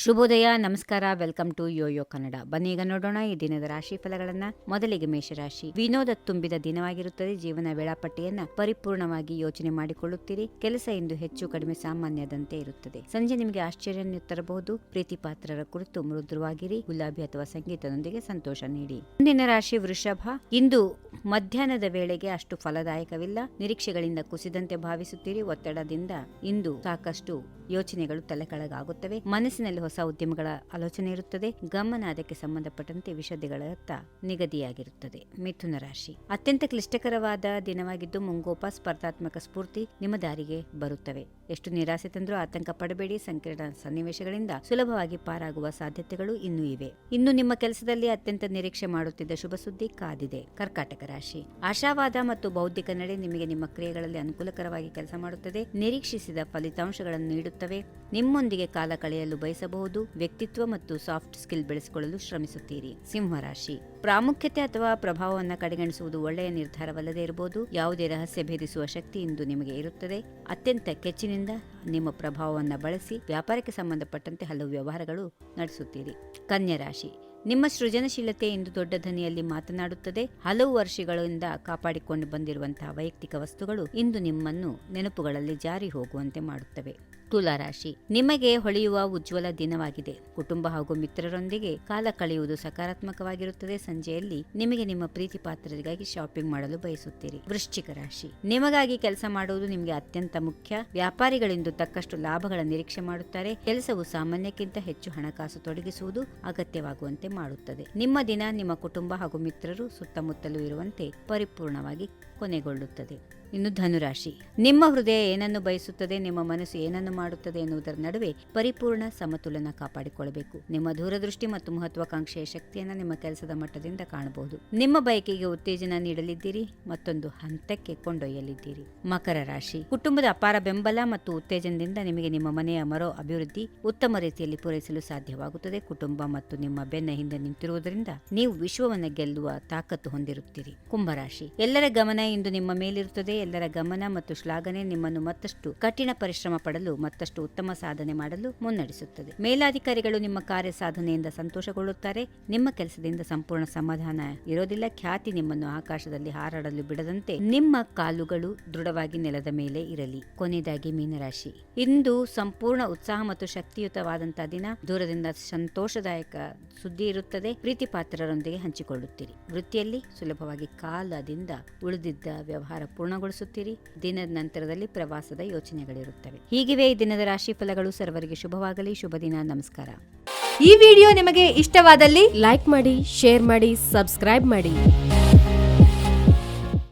ಶುಭೋದಯ, ನಮಸ್ಕಾರ, welcome to Yoyo Kannada. ಬನ್ನಿ ಈಗ ನೋಡೋಣ ಈ ದಿನದ ರಾಶಿ ಫಲಗಳನ್ನ. ಮೊದಲಿಗೆ ಮೇಷರಾಶಿ. ವಿನೋದ ತುಂಬಿದ ದಿನವಾಗಿರುತ್ತದೆ. ಜೀವನ ವೇಳಾಪಟ್ಟಿಯನ್ನ ಪರಿಪೂರ್ಣವಾಗಿ ಯೋಚನೆ ಮಾಡಿಕೊಳ್ಳುತ್ತೀರಿ. ಕೆಲಸ ಇಂದು ಹೆಚ್ಚು ಕಡಿಮೆ ಸಾಮಾನ್ಯದಂತೆ ಇರುತ್ತದೆ. ಸಂಜೆ ನಿಮಗೆ ಆಶ್ಚರ್ಯ ತರಬಹುದು. ಪ್ರೀತಿ ಪಾತ್ರರ ಕುರಿತು ಮೃದುವಾಗಿರಿ. ಗುಲಾಬಿ ಅಥವಾ ಸಂಗೀತದೊಂದಿಗೆ ಸಂತೋಷ ನೀಡಿ. ಮುಂದಿನ ರಾಶಿ ವೃಷಭ. ಇಂದು ಮಧ್ಯಾಹ್ನದ ವೇಳೆಗೆ ಅಷ್ಟು ಫಲದಾಯಕವಿಲ್ಲ. ನಿರೀಕ್ಷೆಗಳಿಂದ ಕುಸಿದಂತೆ ಭಾವಿಸುತ್ತೀರಿ. ಒತ್ತಡದಿಂದ ಇಂದು ಸಾಕಷ್ಟು ಯೋಚನೆಗಳು ತಲೆಕೆಳಗಾಗುತ್ತವೆ. ಮನಸ್ಸಿನಲ್ಲಿ ಹೊಸ ಉದ್ಯಮಗಳ ಆಲೋಚನೆ ಇರುತ್ತದೆ. ಗಮನ ಅದಕ್ಕೆ ಸಂಬಂಧಪಟ್ಟಂತೆ ವಿಷಯಗಳತ್ತ ನಿಗದಿಯಾಗಿರುತ್ತದೆ. ಮಿಥುನ ರಾಶಿ. ಅತ್ಯಂತ ಕ್ಲಿಷ್ಟಕರವಾದ ದಿನವಾಗಿದ್ದು ಮುಂಗೋಪ, ಸ್ಪರ್ಧಾತ್ಮಕ ಸ್ಫೂರ್ತಿ ನಿಮ್ಮ ದಾರಿಗೆ ಬರುತ್ತವೆ. ಎಷ್ಟು ನಿರಾಸೆ ತಂದರೂ ಆತಂಕ ಪಡಬೇಡಿ. ಸಂಕೀರ್ಣ ಸನ್ನಿವೇಶಗಳಿಂದ ಸುಲಭವಾಗಿ ಪಾರಾಗುವ ಸಾಧ್ಯತೆಗಳು ಇನ್ನೂ ಇವೆ. ಇನ್ನು ನಿಮ್ಮ ಕೆಲಸದಲ್ಲಿ ಅತ್ಯಂತ ನಿರೀಕ್ಷೆ ಮಾಡುತ್ತಿದ್ದ ಶುಭ ಸುದ್ದಿ ಕಾದಿದೆ. ಕರ್ಕಾಟಕ ರಾಶಿ. ಆಶಾವಾದ ಮತ್ತು ಬೌದ್ಧಿಕ ನಡೆ ನಿಮಗೆ ನಿಮ್ಮ ಕ್ರಿಯೆಗಳಲ್ಲಿ ಅನುಕೂಲಕರವಾಗಿ ಕೆಲಸ ಮಾಡುತ್ತದೆ. ನಿರೀಕ್ಷಿಸಿದ ಫಲಿತಾಂಶಗಳನ್ನು ನೀಡುತ್ತವೆ ನಿಮ್ಮೊಂದಿಗೆ ಕಾಲ ಕಳೆಯಲು ಬಯಸಬಹುದು, ವ್ಯಕ್ತಿತ್ವ ಮತ್ತು ಸಾಫ್ಟ್ ಸ್ಕಿಲ್ ಬೆಳೆಸಿಕೊಳ್ಳಲು ಶ್ರಮಿಸುತ್ತೀರಿ. ಸಿಂಹರಾಶಿ ಪ್ರಾಮುಖ್ಯತೆ ಅಥವಾ ಪ್ರಭಾವವನ್ನು ಕಡೆಗಣಿಸುವುದು ಒಳ್ಳೆಯ ನಿರ್ಧಾರವಲ್ಲದೆ ಇರಬಹುದು. ಯಾವುದೇ ರಹಸ್ಯ ಭೇದಿಸುವ ಶಕ್ತಿ ಇಂದು ನಿಮಗೆ ಇರುತ್ತದೆ. ಅತ್ಯಂತ ಕೆಚ್ಚಿನಿಂದ ನಿಮ್ಮ ಪ್ರಭಾವವನ್ನು ಬಳಸಿ ವ್ಯಾಪಾರಕ್ಕೆ ಸಂಬಂಧಪಟ್ಟಂತೆ ಹಲವು ವ್ಯವಹಾರಗಳು ನಡೆಸುತ್ತೀರಿ. ಕನ್ಯರಾಶಿ ನಿಮ್ಮ ಸೃಜನಶೀಲತೆ ಇಂದು ದೊಡ್ಡ ಧ್ವನಿಯಲ್ಲಿ ಮಾತನಾಡುತ್ತದೆ. ಹಲವು ವರ್ಷಗಳಿಂದ ಕಾಪಾಡಿಕೊಂಡು ಬಂದಿರುವಂತಹ ವೈಯಕ್ತಿಕ ವಸ್ತುಗಳು ಇಂದು ನಿಮ್ಮನ್ನು ನೆನಪುಗಳಲ್ಲಿ ಜಾರಿ ಹೋಗುವಂತೆ ಮಾಡುತ್ತವೆ. ತುಲಾರಾಶಿ ನಿಮಗೆ ಹೊಳೆಯುವ ಉಜ್ವಲ ದಿನವಾಗಿದೆ. ಕುಟುಂಬ ಹಾಗೂ ಮಿತ್ರರೊಂದಿಗೆ ಕಾಲ ಕಳೆಯುವುದು ಸಕಾರಾತ್ಮಕವಾಗಿರುತ್ತದೆ. ಸಂಜೆಯಲ್ಲಿ ನಿಮಗೆ ನಿಮ್ಮ ಪ್ರೀತಿ ಪಾತ್ರರಿಗಾಗಿ ಶಾಪಿಂಗ್ ಮಾಡಲು ಬಯಸುತ್ತೀರಿ. ವೃಶ್ಚಿಕ ರಾಶಿ. ನಿಮಗಾಗಿ ಕೆಲಸ ಮಾಡುವುದು ನಿಮಗೆ ಅತ್ಯಂತ ಮುಖ್ಯ. ವ್ಯಾಪಾರಿಗಳಿಂದು ತಕ್ಕಷ್ಟು ಲಾಭಗಳ ನಿರೀಕ್ಷೆ ಮಾಡುತ್ತಾರೆ. ಕೆಲಸವು ಸಾಮಾನ್ಯಕ್ಕಿಂತ ಹೆಚ್ಚು ಹಣಕಾಸು ತೊಡಗಿಸುವುದು ಅಗತ್ಯವಾಗುವಂತೆ ಮಾಡುತ್ತದೆ. ನಿಮ್ಮ ದಿನ ನಿಮ್ಮ ಕುಟುಂಬ ಹಾಗೂ ಮಿತ್ರರು ಸುತ್ತಮುತ್ತಲೂ ಇರುವಂತೆ ಪರಿಪೂರ್ಣವಾಗಿ ಕೊನೆಗೊಳ್ಳುತ್ತದೆ. ಇನ್ನು ಧನುರಾಶಿ. ನಿಮ್ಮ ಹೃದಯ ಏನನ್ನು ಬಯಸುತ್ತದೆ, ನಿಮ್ಮ ಮನಸ್ಸು ಏನನ್ನು ಮಾಡುತ್ತದೆ ಎನ್ನುವುದರ ನಡುವೆ ಪರಿಪೂರ್ಣ ಸಮತೋಲನ ಕಾಪಾಡಿಕೊಳ್ಳಬೇಕು. ನಿಮ್ಮ ದೂರದೃಷ್ಟಿ ಮತ್ತು ಮಹತ್ವಾಕಾಂಕ್ಷೆಯ ಶಕ್ತಿಯನ್ನು ನಿಮ್ಮ ಕೆಲಸದ ಮಟ್ಟದಿಂದ ಕಾಣಬಹುದು. ನಿಮ್ಮ ಬಯಕೆಗೆ ಉತ್ತೇಜನ ನೀಡಲಿದ್ದೀರಿ, ಮತ್ತೊಂದು ಹಂತಕ್ಕೆ ಕೊಂಡೊಯ್ಯಲಿದ್ದೀರಿ. ಮಕರ ರಾಶಿ. ಕುಟುಂಬದ ಅಪಾರ ಬೆಂಬಲ ಮತ್ತು ಉತ್ತೇಜನದಿಂದ ನಿಮಗೆ ನಿಮ್ಮ ಮನೆಯ ಮರೋ ಅಭಿವೃದ್ಧಿ ಉತ್ತಮ ರೀತಿಯಲ್ಲಿ ಪೂರೈಸಲು ಸಾಧ್ಯವಾಗುತ್ತದೆ. ಕುಟುಂಬ ಮತ್ತು ನಿಮ್ಮ ಬೆನ್ನ ಹಿಂದೆ ನಿಂತಿರುವುದರಿಂದ ನೀವು ವಿಶ್ವವನ್ನು ಗೆಲ್ಲುವ ತಾಕತ್ತು ಹೊಂದಿರುತ್ತೀರಿ. ಕುಂಭರಾಶಿ ಎಲ್ಲರ ಗಮನ ಇಂದು ನಿಮ್ಮ ಮೇಲಿರುತ್ತದೆ. ಎಲ್ಲರ ಗಮನ ಮತ್ತು ಶ್ಲಾಘನೆ ನಿಮ್ಮನ್ನು ಮತ್ತಷ್ಟು ಕಠಿಣ ಪರಿಶ್ರಮ ಪಡಲು, ಮತ್ತಷ್ಟು ಉತ್ತಮ ಸಾಧನೆ ಮಾಡಲು ಮುನ್ನಡೆಸುತ್ತದೆ. ಮೇಲಾಧಿಕಾರಿಗಳು ನಿಮ್ಮ ಕಾರ್ಯ ಸಾಧನೆಯಿಂದ ಸಂತೋಷಗೊಳ್ಳುತ್ತಾರೆ. ನಿಮ್ಮ ಕೆಲಸದಿಂದ ಸಂಪೂರ್ಣ ಸಮಾಧಾನ ಇರೋದಿಲ್ಲ. ಖ್ಯಾತಿ ನಿಮ್ಮನ್ನು ಆಕಾಶದಲ್ಲಿ ಹಾರಾಡಲು ಬಿಡದಂತೆ ನಿಮ್ಮ ಕಾಲುಗಳು ದೃಢವಾಗಿ ನೆಲದ ಮೇಲೆ ಇರಲಿ. ಕೊನೆಯದಾಗಿ ಮೀನರಾಶಿ. ಇಂದು ಸಂಪೂರ್ಣ ಉತ್ಸಾಹ ಮತ್ತು ಶಕ್ತಿಯುತವಾದಂತಹ ದಿನ. ದೂರದಿಂದ ಸಂತೋಷದಾಯಕ ಸುದ್ದಿ ಇರುತ್ತದೆ. ಪ್ರೀತಿ ಪಾತ್ರರೊಂದಿಗೆ ಹಂಚಿಕೊಳ್ಳುತ್ತೀರಿ. ವೃತ್ತಿಯಲ್ಲಿ ಸುಲಭವಾಗಿ ಕಾಲದಿಂದ ಉಳಿದಿದ್ದ ವ್ಯವಹಾರ ಪೂರ್ಣಗೊಳಿಸುತ್ತೀರಿ? ದಿನದ ನಂತರದಲ್ಲಿ ಪ್ರವಾಸದ ಯೋಚನೆಗಳಿರುತ್ತವೆ. ಹೀಗಿವೆ ಈ ದಿನದ ರಾಶಿ ಫಲಗಳು. ಸರ್ವರಿಗೆ ಶುಭವಾಗಲಿ. ಶುಭ ದಿನ. ನಮಸ್ಕಾರ. ಈ ವಿಡಿಯೋ ನಿಮಗೆ ಇಷ್ಟವಾದಲ್ಲಿ ಲೈಕ್ ಮಾಡಿ, ಶೇರ್ ಮಾಡಿ, ಸಬ್ಸ್ಕ್ರೈಬ್ ಮಾಡಿ.